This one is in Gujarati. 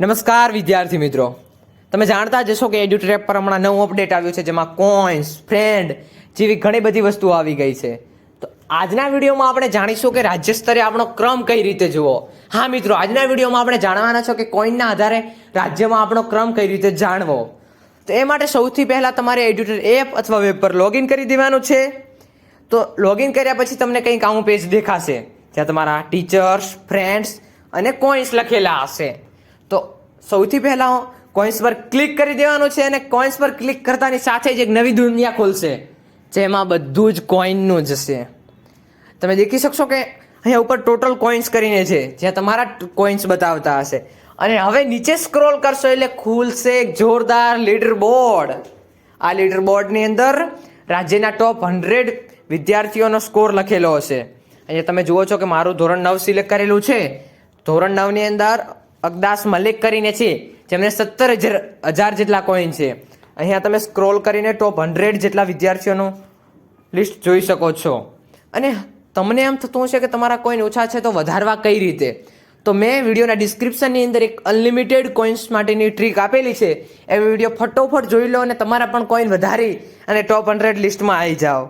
નમસ્કાર વિદ્યાર્થી મિત્રો. તમે જાણતા જ હશો કે એડ્યુટ્રેપ પર હમણાં નવું અપડેટ આવ્યું છે, જેમાં કોઈન્સ ફ્રેન્ડ જેવી ઘણી બધી વસ્તુઓ આવી ગઈ છે. તો આજના વિડીયોમાં આપણે જાણીશું કે રાજ્ય સ્તરે આપણો ક્રમ કઈ રીતે જુઓ. હા મિત્રો, આજના વિડીયોમાં આપણે જાણવાના છો કે કોઈનના આધારે રાજ્યમાં આપણો ક્રમ કઈ રીતે જાણવો. તો એ માટે સૌથી પહેલાં તમારે એડ્યુટર એપ અથવા વેબ પર લોગિન કરી દેવાનું છે. તો લોગિન કર્યા પછી તમને કંઈક આવું પેજ દેખાશે, જ્યાં તમારા ટીચર્સ ફ્રેન્ડ્સ અને કોઈન્સ લખેલા હશે. તો સૌથી પહેલાં કોઈન્સ પર ક્લિક કરી દેવાનું છે અને કોઈન્સ પર ક્લિક કરતાની સાથે જ એક નવી દુનિયા ખોલશે, જેમાં બધું જ કોઈનનું જ છે તમે દેખી શકશો કે અહીંયા ઉપર ટોટલ કોઈન્સ કરીને છે, જ્યાં તમારા કોઈન્સ બતાવતા હશે. અને હવે નીચે સ્ક્રોલ કરશો એટલે ખુલશે એક જોરદાર લીડર બોર્ડ આ લીડર બોર્ડની અંદર રાજ્યના ટોપ હંડ્રેડ વિદ્યાર્થીઓનો સ્કોર લખેલો હશે. અહીંયા તમે જુઓ છો કે મારું ધોરણ નવ સિલેક્ટ કરેલું છે. ધોરણ નવની અંદર અકદાસ મલિક કરીને છે, જેમને સત્તર હજાર હજાર જેટલા કોઈન છે. અહીંયા તમે સ્ક્રોલ કરીને ટોપ હંડ્રેડ જેટલા વિદ્યાર્થીઓનું લિસ્ટ જોઈ શકો છો. અને તમને એમ થતું હશે કે તમારા કોઈન ઓછા છે તો વધારવા કઈ રીતે? તો મેં વિડીયોના ડિસ્ક્રિપ્શનની અંદર એક અનલિમિટેડ કોઈન્સ માટેની ટ્રીક આપેલી છે. એ વીડિયો ફટોફટ જોઈ લો અને તમારા પણ કોઈન વધારી અને ટોપ હંડ્રેડ લિસ્ટમાં આવી જાઓ.